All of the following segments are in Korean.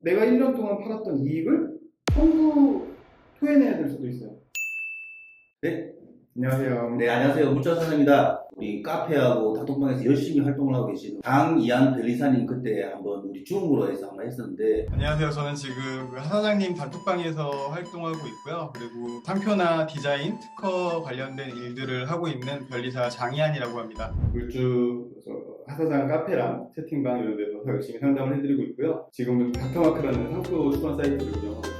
내가 1년 동안 팔았던 이익을 전부 토해내야 될 수도 있어요. 네. 안녕하세요. 네, 안녕하세요. 문자선입니다. 우리 카페하고 단톡방에서 열심히 활동을 하고 계시는 강이한 변리사님 그때 한번 우리 줌으로 해서 한번 했었는데 안녕하세요. 저는 지금 그 하사장님 단톡방에서 활동하고 있고요. 그리고 상표나 디자인, 특허 관련된 일들을 하고 있는 변리사 장희안이라고 합니다. 물주 저 하사장 카페랑 채팅방 이런 데서 열심히 상담을 해드리고 있고요. 지금은 닥터마크라는 상표 수강 사이트를 운영하고 있습니다.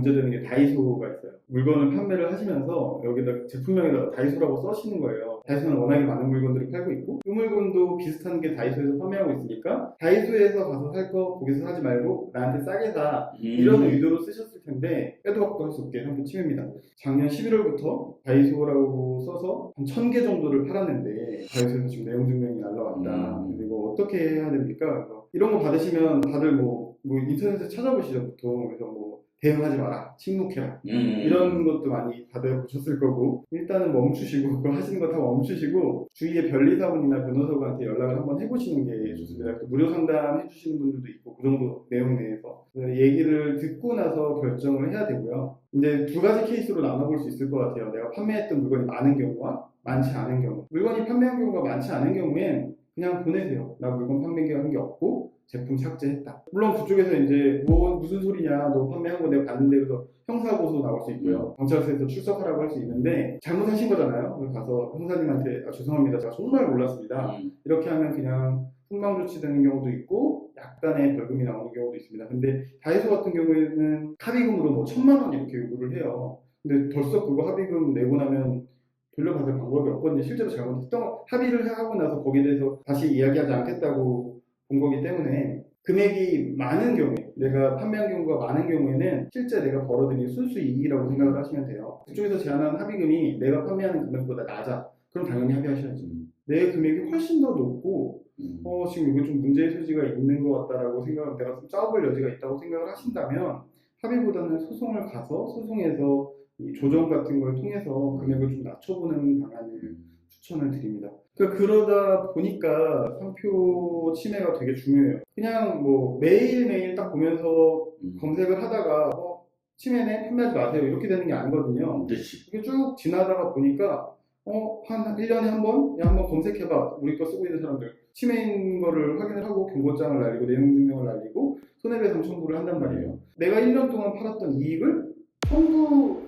문제되는 게 다이소가 있어요. 물건을 판매를 하시면서 여기다 제품명에다가 다이소라고 써시는 거예요. 다이소는 워낙에 많은 물건들을 팔고 있고 그 물건도 비슷한 게 다이소에서 판매하고 있으니까 다이소에서 가서 살 거 거기서 사지 말고 나한테 싸게 사 이런 의도로 쓰셨을 텐데 빼도 박도 할 수 없게 상품 침해입니다. 작년 11월부터 다이소라고 써서 한 1000개 정도를 팔았는데 다이소에서 지금 내용 증명이 날라왔다. 음. 그리고 어떻게 해야 됩니까? 이런 거 받으시면 다들 뭐, 뭐 인터넷에 찾아보시죠 보통 그래서 뭐 대응하지 마라, 침묵해라 음. 이런 것도 많이 받아보셨을 거고 일단은 멈추시고 그거 하시는 거 다 멈추시고 주위에 변리사분이나 변호사분한테 연락을 한번 해보시는 게 좋습니다. 또 무료 상담 해주시는 분들도 있고 그 정도 내용 내에서 얘기를 듣고 나서 결정을 해야 되고요. 이제 두 가지 케이스로 나눠볼 수 있을 것 같아요. 내가 판매했던 물건이 많은 경우와 많지 않은 경우. 물건이 판매한 경우가 많지 않은 경우엔 그냥 보내세요. 나 물건 판매한 게 없고 제품 삭제했다. 물론 그쪽에서 이제 뭐 무슨 소리냐, 너 판매한 거 내가 봤는데 그래서 형사 고소 나올 수 있고요. 경찰서에서 출석하라고 할 수 있는데 잘못하신 거잖아요. 그래서 가서 형사님한테 아, 죄송합니다. 제가 정말 몰랐습니다. 음. 이렇게 하면 그냥 훈방 조치되는 경우도 있고 약간의 벌금이 나오는 경우도 있습니다. 근데 다이소 같은 경우에는 합의금으로 뭐 천만 원 이렇게 요구를 해요. 근데 벌써 그거 합의금 내고 나면 돌려받을 방법이 없거든요. 실제로 잘못했던 합의를 하고 나서 거기에 대해서 다시 이야기하지 않겠다고 본 거기 때문에 금액이 많은 경우에 내가 판매한 경우가 많은 경우에는 실제 내가 벌어들인 순수 이익이라고 생각을 하시면 돼요. 그쪽에서 제안한 합의금이 내가 판매하는 금액보다 낮아. 그럼 당연히 합의하셔야죠. 음. 내 금액이 훨씬 더 높고 음. 어, 지금 이거 좀 문제의 소지가 있는 것 같다라고 생각을 내가 좀 짜볼 여지가 있다고 생각을 하신다면 합의보다는 소송을 가서 소송에서 이 조정 같은 걸 통해서 금액을 좀 낮춰보는 방안을 음. 추천을 드립니다. 그러니까 그러다 보니까 상표 침해가 되게 중요해요. 그냥 뭐 매일매일 딱 보면서 음. 검색을 하다가 어, 침해네 판매하지 마세요 이렇게 되는 게 아니거든요. 그렇지. 이게 쭉 지나다가 보니까 어, 한 1년에 한 번? 야, 한번 검색해봐. 우리 거 쓰고 있는 사람들. 침해인 거를 확인을 하고 경고장을 날리고 내용 증명을 날리고 손해배상 청구를 한단 말이에요. 내가 1년 동안 팔았던 이익을 전부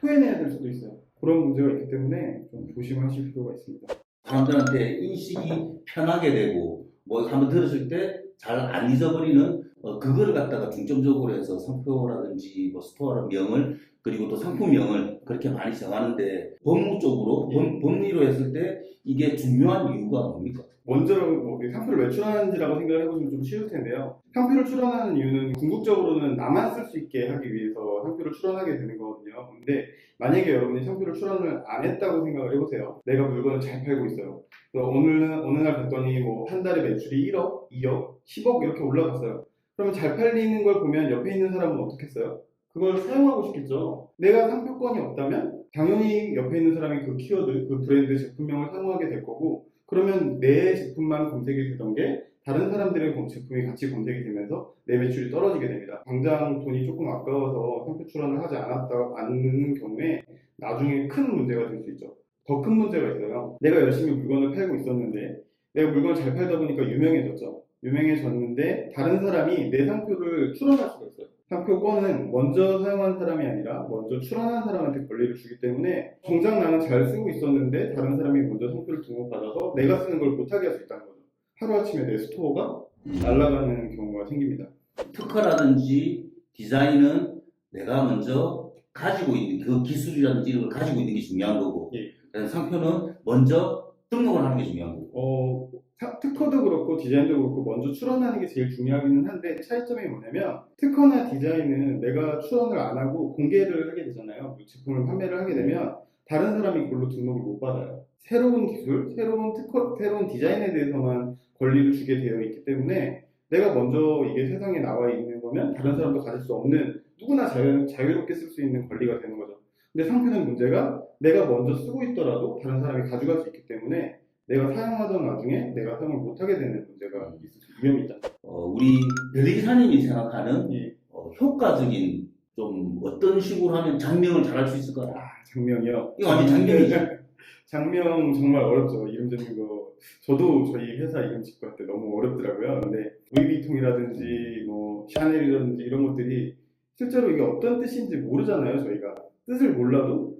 토해내야 될 수도 있어요. 그런 문제가 있기 때문에 좀 조심하실 필요가 있습니다. 사람들한테 인식이 편하게 되고 뭐 한번 들었을 때 잘 안 잊어버리는 어, 그거를 갖다가 중점적으로 해서 상표라든지 뭐 스토어라 명을 그리고 또 상품명을 그렇게 많이 정하는데 법무 쪽으로 예. 법, 법리로 했을 때 이게 중요한 이유가 뭡니까? 먼저 뭐 상표를 왜 출원하는지라고 생각을 해보시면 좀 쉬울 텐데요. 상표를 출원하는 이유는 궁극적으로는 나만 쓸 수 있게 하기 위해서 상표를 출원하게 되는 거거든요. 근데 만약에 여러분이 상표를 출원을 안 했다고 생각을 해보세요. 내가 물건을 잘 팔고 있어요. 그래서 오늘은 어느 날 봤더니 뭐 한 달에 매출이 1억, 2억, 10억 이렇게 올라갔어요. 그러면 잘 팔리는 걸 보면 옆에 있는 사람은 어떻겠어요? 그걸 사용하고 싶겠죠. 내가 상표권이 없다면 당연히 옆에 있는 사람이 그 키워드, 그 브랜드 제품명을 사용하게 될 거고 그러면 내 제품만 검색이 되던 게 다른 사람들의 검- 제품이 같이 검색이 되면서 내 매출이 떨어지게 됩니다. 당장 돈이 조금 아까워서 상표 출원을 하지 않았다 않는 경우에 나중에 큰 문제가 될 수 있죠. 더 큰 문제가 있어요. 내가 열심히 물건을 팔고 있었는데 내가 물건을 잘 팔다 보니까 유명해졌죠. 유명해졌는데 다른 사람이 내 상표를 출원할 수가 있어요. 상표권은 먼저 사용한 사람이 아니라 먼저 출원한 사람한테 권리를 주기 때문에 정작 나는 잘 쓰고 있었는데 다른 사람이 먼저 상표를 등록받아서 내가 쓰는 걸 못하게 할 수 있다는 거죠. 하루아침에 내 스토어가 날아가는 경우가 생깁니다. 특허라든지 디자인은 내가 먼저 가지고 있는 그 기술이라든지 이런 걸 가지고 있는 게 중요한 거고 예. 상표는 먼저 등록을 하는 게 중요한 거고 어, 사- 특허도 그렇고 디자인도 그렇고 먼저 출원하는 게 제일 중요하기는 한데 차이점이 뭐냐면 특허나 디자인은 내가 출원을 안 하고 공개를 하게 되잖아요. 그 제품을 판매를 하게 되면 다른 사람이 그걸로 등록을 못 받아요. 새로운 기술, 새로운 특허, 새로운 디자인에 대해서만 권리를 주게 되어 있기 때문에 내가 먼저 이게 세상에 나와 있는 거면 다른 사람도 가질 수 없는 누구나 자유, 자유롭게 쓸 수 있는 권리가 되는 거죠. 근데 상표는 문제가 내가 먼저 쓰고 있더라도 다른 사람이 가져갈 수 있기 때문에 내가 사용하던 와중에 내가 사용을 못하게 되는 문제가 있을 수 위험이 있다. 어, 우리 변리사님이 생각하는 예. 어, 효과적인 좀 어떤 식으로 하면 장명을 잘할 수 있을까? 아, 장명이요. 이거 완전 장명이죠. 장명 정말 어렵죠. 이름 짓는 거. 저도 저희 회사 이름 짓고 할 때 너무 어렵더라고요. 근데 루이비통이라든지 뭐 샤넬이라든지 이런 것들이 실제로 이게 어떤 뜻인지 모르잖아요. 저희가 뜻을 몰라도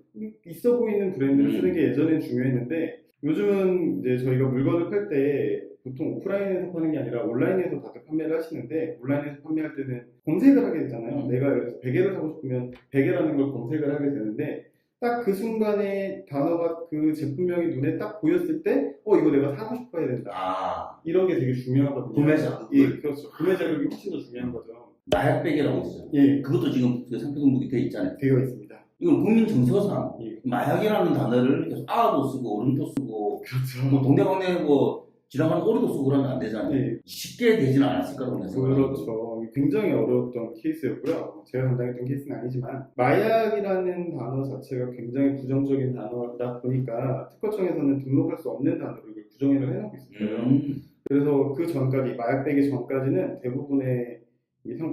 있어 보이는 브랜드를 쓰는 게 예전엔 중요했는데 요즘은 이제 저희가 물건을 팔 때 보통 오프라인에서 파는 게 아니라 온라인에서 다들 판매를 하시는데 온라인에서 판매할 때는 검색을 하게 되잖아요. 내가 그래서 베개를 사고 싶으면 베개라는 걸 검색을 하게 되는데 딱 그 순간에 단어가 그 제품명이 눈에 딱 보였을 때, 어, 이거 내가 사고 싶어 해야 된다. 아, 이런 게 되게 중요하거든요. 구매 자극. 예, 그렇죠. 구매 자극이 훨씬 더 중요한 거죠. 마약백이라고 있어요. 예, 그것도 지금 그 상표 등록이 돼 있잖아요. 되어 있습니다. 이건 국민 정서상 예, 마약이라는 단어를 계속 아도 쓰고 어른도 쓰고 그렇죠. 뭐 동네방네 뭐 지나가는 오리도 쓰고 그러면 안 되잖아요. 예, 쉽게 되지는 않았을 거라고 생각합니다. 그렇죠. 굉장히 어려웠던 케이스였고요. 제가 담당했던 케이스는 아니지만, 마약이라는 단어 자체가 굉장히 부정적인 단어다 보니까 특허청에서는 등록할 수 없는 단어로 이걸 부정의를 해놓고 있었어요. 음, 그래서 그 전까지 마약되기 전까지는 대부분의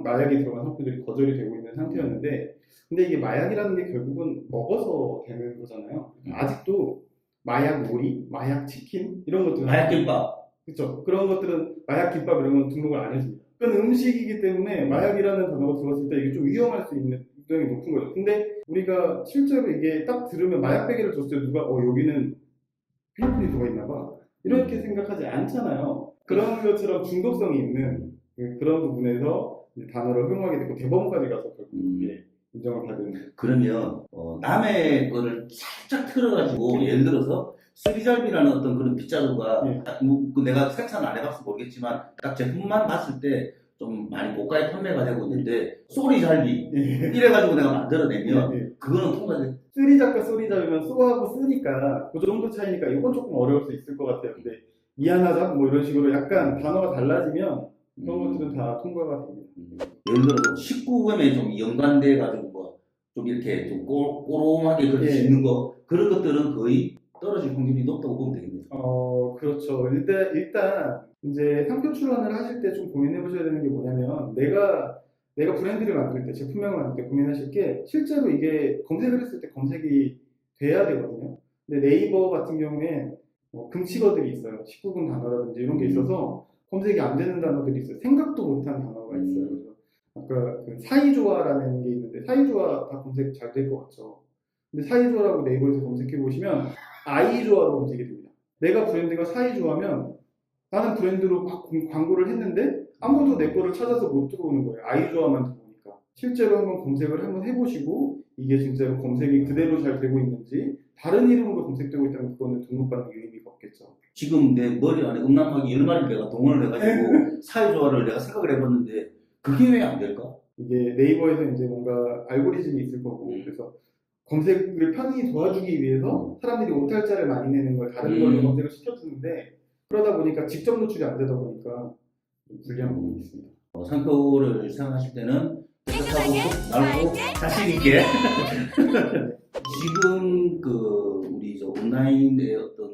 마약이 들어간 상품들이 거절이 되고 있는 상태였는데 근데 이게 마약이라는 게 결국은 먹어서 되는 거잖아요. 음. 아직도 마약 오리, 마약 치킨 이런 것들은 마약 김밥. 그렇죠. 그런 것들은 마약 김밥 이런 건 등록을 안 해줍니다. 그건 음식이기 때문에 마약이라는 단어가 들어갔을 때 이게 좀 위험할 수 있는 굉장히 높은 거죠. 근데 우리가 실제로 이게 딱 들으면 마약 베개를 줬을 때 누가 어 여기는 필로폰이 들어있나 봐 이렇게 생각하지 않잖아요. 그런 것처럼 중독성이 있는 그- 그런 부분에서 단어를 허용하게 되고 대법원까지 가서 결국 음. 인정을 받은 그러면 어, 남의 거를 살짝 틀어가지고 예를 들어서 쓰리잘비라는 어떤 그런 빗자루가 예. 아, 뭐, 그 내가 생산 안 해봐서 모르겠지만 딱 제품만 봤을 때 좀 많이 고가에 판매가 되고 있는데 쏘리잘비 예. 이래가지고 내가 만들어내면 예. 그거는 통과돼 쓰리 작가 소리 잡으면 쏘하고 쓰니까 그 정도 차이니까 이건 조금 어려울 수 있을 것 같아요. 근데 미안하다 뭐 이런 식으로 약간 단어가 달라지면 그런 것들은 다 통과가 됩니다. 음, 예를 들어서 19금에 좀 연관돼 가지고 뭐 좀 이렇게 좀 꼬, 꼬롬하게 그렇게 예. 짓는 거 그런 것들은 거의 떨어질 확률이 높다고 보면 되겠네요. 어 그렇죠. 일단 일단 이제 상표 출원을 하실 때 좀 고민해 보셔야 되는 게 뭐냐면 내가 내가 브랜드를 만들 때 제품명을 만들 때 고민하실 게 실제로 이게 검색을 했을 때 검색이 돼야 되거든요. 근데 네이버 같은 경우에 뭐 금치어들이 있어요. 19금 단어라든지 이런 게 있어서 검색이 안 되는 단어들이 있어요. 생각도 못한 단어가 있어요. 그래서 아까 그 사이좋아라는 게 있는데 사이좋아 다 검색 잘 될 것 같죠. 근데 사이좋아라고 네이버에서 검색해 보시면 아이좋아로 검색이 됩니다. 내가 브랜드가 사이좋아면 나는 브랜드로 광고를 했는데 아무도 내 거를 찾아서 못 들어오는 거예요. 아이좋아만 들어오니까. 실제로 한번 검색을 한번 해보시고 이게 진짜로 검색이 그대로 잘 되고 있는지 다른 이름으로 검색되고 있다면 그거는 등록받는 게 의미가 없겠죠. 지금 내 머리 안에 음란마귀 열 마리 내가 동원을 해가지고 사회조화를 내가 생각을 해봤는데 그게 왜 안 될까? 이게 네이버에서 이제 뭔가 알고리즘이 있을 거고 음. 그래서 검색을 편히 도와주기 위해서 사람들이 오탈자를 많이 내는 걸 다른 음. 걸로 검색을 시켜주는데 그러다 보니까 직접 노출이 안 되다 보니까 좀 불리한 부분이 있습니다. 어, 상표를 생각하실 때는 생각하고 나누고 자신 있게 지금 그 우리 저 온라인의 어떤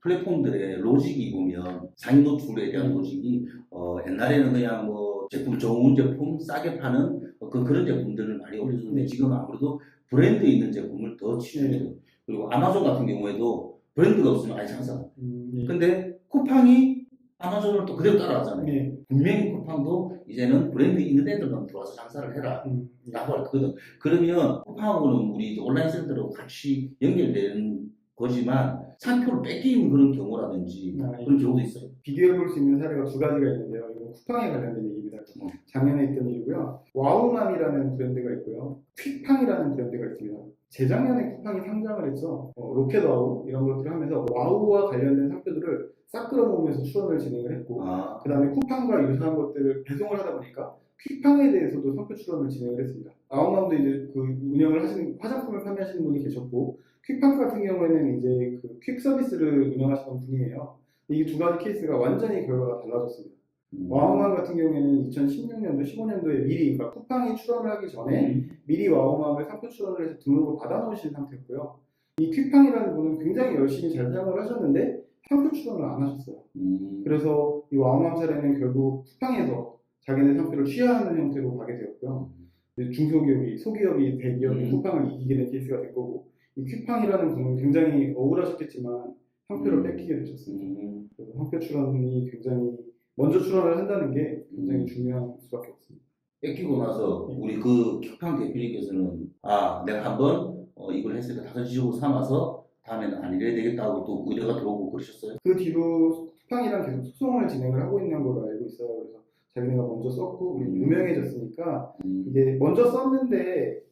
플랫폼들의 로직이 보면 상인 노출에 대한 로직이 어, 옛날에는 그냥 뭐 제품 좋은 제품 싸게 파는 어, 그 그런 제품들을 많이 올려줬는데 네. 지금 아무래도 브랜드 있는 제품을 더 치중해요. 그리고 아마존 같은 경우에도 브랜드가 없으면 아예 돼요. 음, 예. 근데 쿠팡이 아마존을 또 그대로 따라가잖아요. 네. 분명히 쿠팡도 이제는 브랜드 있는 애들만 들어와서 장사를 해라. 음, 라고 할 거거든. 그러면 쿠팡하고는 우리 온라인 센터하고 같이 연결되는 거지만 상표를 뺏기는 그런 경우라든지 아, 예. 그런 경우도 있어요. 비교해 볼 수 있는 사례가 두 가지가 있는데요. 이건 쿠팡에 관련된 얘기입니다. 어. 작년에 있던 일이고요. 와우맘이라는 브랜드가 있고요. 퀵팡이라는 브랜드가 있습니다. 재작년에 쿠팡이 상장을 했죠. 어, 로켓와우 이런 것들을 하면서 와우와 관련된 상표들을 싹 끌어모으면서 출원을 진행을 했고 아, 그 다음에 쿠팡과 유사한 것들을 배송을 하다 보니까 퀵팡에 대해서도 상표 출원을 진행을 했습니다. 아웃맘도 이제 그 운영을 하시는 화장품을 판매하시는 분이 계셨고 퀵팡 같은 경우에는 이제 그 퀵 서비스를 운영하시던 분이에요. 이 두 가지 케이스가 완전히 결과가 달라졌습니다. 음. 와우맘 같은 경우에는 2016년도, 15년도에 미리, 그러니까 쿠팡이 출원을 하기 전에 음. 미리 와우맘을 상표 출원을 해서 등록을 받아놓으신 상태였고요. 이 퀵팡이라는 분은 굉장히 열심히 잘 사용을 하셨는데 상표 출원을 안 하셨어요. 음. 그래서 이 와우맘 사례는 결국 쿠팡에서 자기네 상표를 취하하는 형태로 가게 되었고요. 이제 중소기업이, 소기업이 대기업이 음. 쿠팡을 이기게 된 케이스가 된 거고 이 퀵팡이라는 분은 굉장히 억울하셨겠지만 상표를 음. 뺏기게 되셨습니다. 음. 그래서 상표 출원이 굉장히 먼저 출원을 한다는 게 굉장히 음. 중요한 수밖에 없습니다. 뺏기고 나서 우리 그 큐팡 대표님께서는 아 내가 한번 어, 이걸 했으니까 다섯 지적으로 삼아서 다음에는 안 이래야 되겠다 하고 또 의뢰가 들어오고 그러셨어요? 그 뒤로 쿠팡이랑 계속 소송을 진행을 하고 있는 걸로 알고 있어요. 그래서 자기네가 먼저 썼고 우리 음. 유명해졌으니까 음. 이게 먼저 썼는데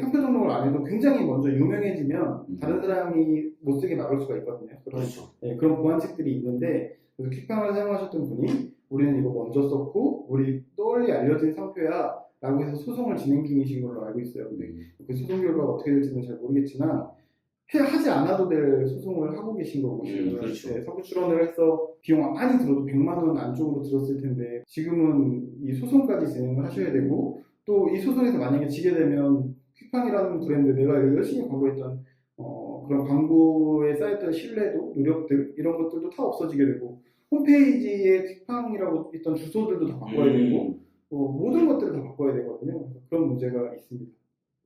상표 등록을 안 해도 굉장히 먼저 유명해지면 음. 다른 사람이 못 쓰게 막을 수가 있거든요. 그런, 그렇죠. 예, 그런 보완책들이 있는데 그래서 퀵팡을 사용하셨던 분이 우리는 이거 먼저 썼고 우리 널리 알려진 상표야 라고 해서 소송을 진행 중이신 걸로 알고 있어요. 근데 음. 그 소송 결과가 어떻게 될지는 잘 모르겠지만 해, 하지 않아도 될 소송을 하고 계신 거고 음, 지금 그렇죠. 네, 상표 출원을 해서 비용 많이 들어도 100만 원 안쪽으로 들었을 텐데 지금은 이 소송까지 진행을 하셔야 되고 또 이 소송에서 만약에 지게 되면 퀵팡이라는 브랜드 내가 열심히 광고했던 어, 그런 광고에 쌓였던 신뢰도 노력들 이런 것들도 다 없어지게 되고 홈페이지에 퀵팡이라고 있던 주소들도 다 바꿔야 되고 음. 어, 모든 것들을 다 바꿔야 되거든요. 그런 문제가 있습니다.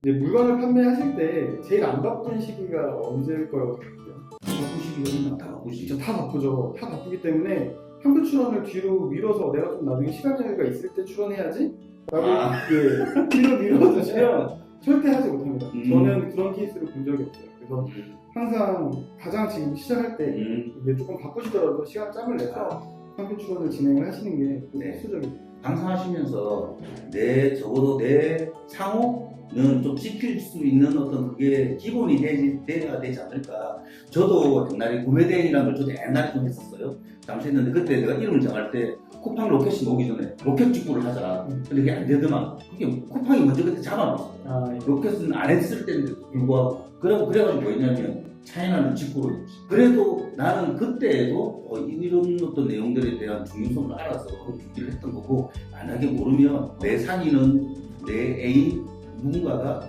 이제 물건을 판매하실 때 제일 안 바쁜 시기가 언제일 거라고 생각해요? 바꾸시기는 다 바꾸시죠. 진짜 다 바쁘죠. 다 바쁘기 때문에 상표 출원을 뒤로 미뤄서 내가 좀 나중에 시간 여유가 있을 때 출원해야지 라고 아. 예, 뒤로 미뤄두시면 절대 하지 못합니다. 음. 저는 그런 케이스를 본 적이 없어요. 그래서 음. 항상 가장 지금 시작할 때 음. 이게 조금 바쁘시더라도 시간 짬을 내서 상표 출원을 진행을 하시는 게 네. 필수적입니다. 방송하시면서 내 적어도 내 상호는 좀 지킬 수 있는 어떤 그게 기본이 되지, 돼야 되지 않을까. 저도 옛날에 구매대행이라는 걸 저도 옛날에 좀 했었어요. 잠시 했는데 그때 내가 이름을 정할 때 쿠팡 로켓이 오기 전에 로켓 직구를 하자. 음. 근데 그게 안 되더만. 그게 쿠팡이 먼저 그때 잡아놨어요. 아, 예. 로켓은 안 했을 때인데도 불구하고 그래, 그래가지고 뭐였냐면 차이나는 직구로 했지. 그래도 나는 그때에도 어, 이런 어떤 내용들에 대한 중요성을 알아서 준비를 했던 거고 만약에 모르면 내 상의는 내 애인 누군가가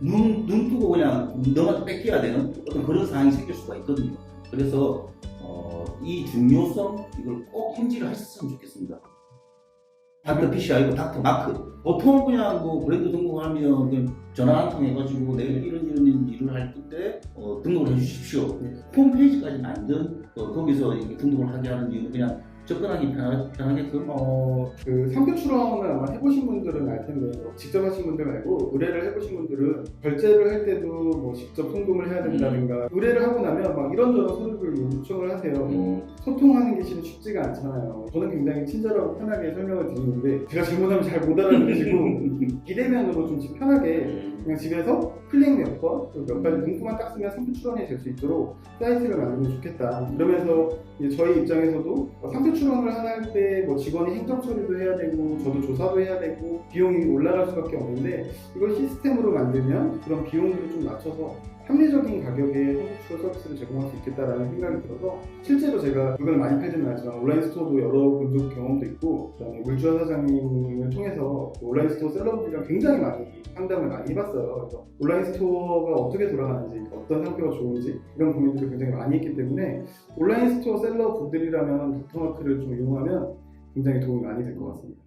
눈, 눈 뜨고 그냥 너한테 뺏겨야 되는 어떤 그런 상황이 생길 수가 있거든요. 그래서 어, 이 중요성 이걸 꼭 인지를 하셨으면 좋겠습니다. 닥터 PC 아니고 닥터 마크. 보통 그냥 뭐 브랜드 등록하면 그냥 전화 한 통 해가지고 내가 이런 이런 일을 할 건데 어, 등록을 해주십시오. 네. 홈페이지까지 만든 어, 거기서 이렇게 등록을 하게 하는 이유는 그냥 접근하기 편하, 편하게끔 어, 그 상표 출원을 아마 해보신 분들은 알 텐데 뭐 직접 하신 분들 말고 의뢰를 해보신 분들은 결제를 할 때도 뭐 직접 송금을 해야 된다든가 의뢰를 하고 나면 막 이런저런 서류를 요청을 하세요. 음, 소통하는 게 실은 쉽지가 않잖아요. 저는 굉장히 친절하고 편하게 설명을 드리는데 제가 질문하면 잘 못 알아들으시고 비대면으로 좀 편하게 음, 그냥 집에서 클릭 몇 번, 그몇 가지 문구만 딱 쓰면 상표 출원이 될 수 있도록 사이트를 만들면 좋겠다. 그러면서 저희 입장에서도 어, 상표 출원을 할때 뭐 직원이 행정 처리도 해야 되고 저도 조사도 해야 되고 비용이 올라갈 수밖에 없는데 이걸 시스템으로 만들면 그런 비용들을 좀 낮춰서 합리적인 가격에 출원 서비스를 제공할 수 있겠다라는 생각이 들어서 실제로 제가 물건을 많이 팔지는 않지만 온라인 스토어도 여러 군적 경험도 있고 그다음에 물주화 사장님을 통해서 그 온라인 스토어 셀러분들이랑 굉장히 많이 상담을 많이 해봤어요. 그래서 온라인 스토어가 어떻게 돌아가는지 어떤 상표가 좋은지 이런 고민들을 굉장히 많이 했기 때문에 온라인 스토어 셀러 분들이라면 닥터마크를 좀 이용하면 굉장히 도움이 많이 될 것 같습니다.